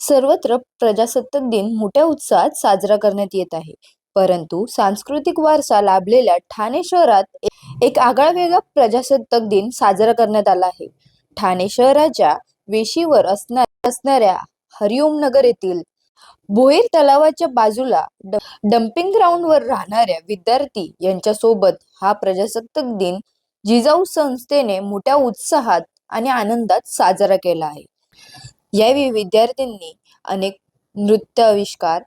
सर्वत्र प्रजासत्ताक दिन मोठ्या उत्साहात साजरा करण्यात येत आहे. परंतु सांस्कृतिक वारसा लाभलेल्या ठाणे शहरात एक आगळावेगळा प्रजासत्ताक दिन साजरा करण्यात आला आहे. ठाणे शहराच्या वेशीवर असणाऱ्या हरिओम नगर येथील भोईर तलावाच्या बाजूला डम्पिंग ग्राउंडवर राहणाऱ्या विद्यार्थी यांच्यासोबत हा प्रजासत्ताक दिन जिजाऊ संस्थेने मोठ्या उत्साहात आणि आनंदात साजरा केला आहे. यावेळी विद्यार्थ्यांनी अनेक नृत्य आविष्कार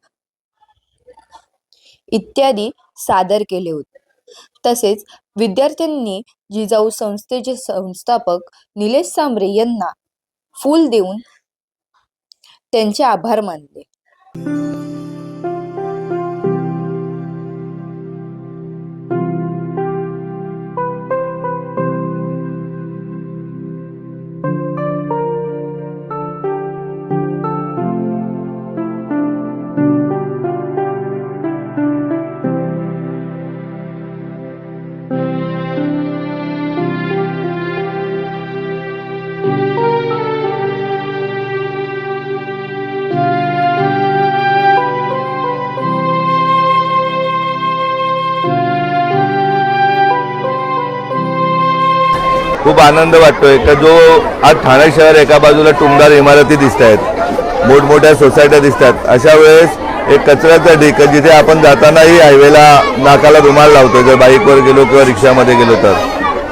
इत्यादी सादर केले होते. तसेच विद्यार्थ्यांनी जिजाऊ संस्थेचे संस्थापक निलेश सांबरे यांना फूल देऊन त्यांचे आभार मानले. खूप आनंद वाटतोय. का जो आज ठाणे शहर एका बाजूला टुमदार इमारती दिसत आहेत मोठमोठ्या सोसायट्या दिसतात अशा वेळेस एक कचऱ्याचा ढीक जिथे आपण जातानाही हायवेला नाकाला रुमाल लावतो जर बाईकवर गेलो किंवा रिक्षामध्ये गेलो तर.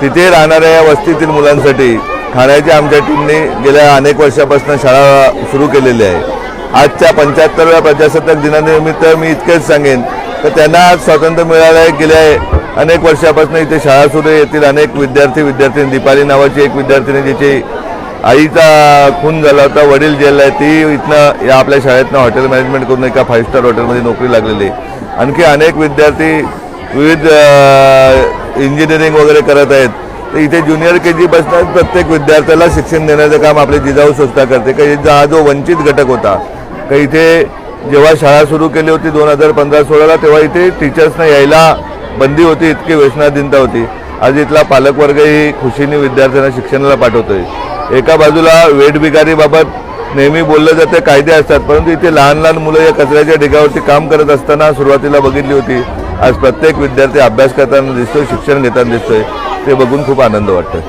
तिथे राहणाऱ्या या वस्तीतील मुलांसाठी ठाण्याच्या आमच्या टीमने गेल्या अनेक वर्षापासून शाळा सुरू केलेली आहे. आजच्या पंच्याहत्तरव्या प्रजासत्ताक दिनानिमित्त मी इतकेच सांगेन तर त्यांना आज स्वातंत्र्य मिळालं आहे गेल्या अनेक वर्षापासून इथे शाळा सुरू येतील. येथील अनेक विद्यार्थी विद्यार्थिनी दीपाली नावाची एक विद्यार्थिनी जिची आईचा खून झाला होता वडील जेल आहे. ती इथनं या आपल्या शाळेतनं हॉटेल मॅनेजमेंट करून एका फाईव्ह स्टार हॉटेलमध्ये नोकरी लागलेली आहे. आणखी अनेक विद्यार्थी विविध इंजिनिअरिंग वगैरे करत आहेत. तर इथे ज्युनियर के जीपासून प्रत्येक विद्यार्थ्याला शिक्षण देण्याचं काम आपली जिजाऊ संस्था करते. का हा जो वंचित घटक होता का इथे जेव्हा शाळा सुरू केली होती दोन हजार पंधरा सोळाला तेव्हा इथे टीचर्सना यायला बंदी होती इतकी व्यसनाधीनता होती. आज इथला पालकवर्गही खुशीने विद्यार्थ्यांना शिक्षणाला पाठवतोय. एका बाजूला वेठबिगारीबाबत नेहमी बोललं जाते कायदे असतात परंतु इथे लहान लहान मुलं या कचऱ्याच्या ढिगावरती काम करत असताना सुरुवातीला बघितली होती. आज प्रत्येक विद्यार्थी अभ्यास करताना दिसतोय शिक्षण घेताना दिसतोय. ते बघून खूप आनंद वाटतोय.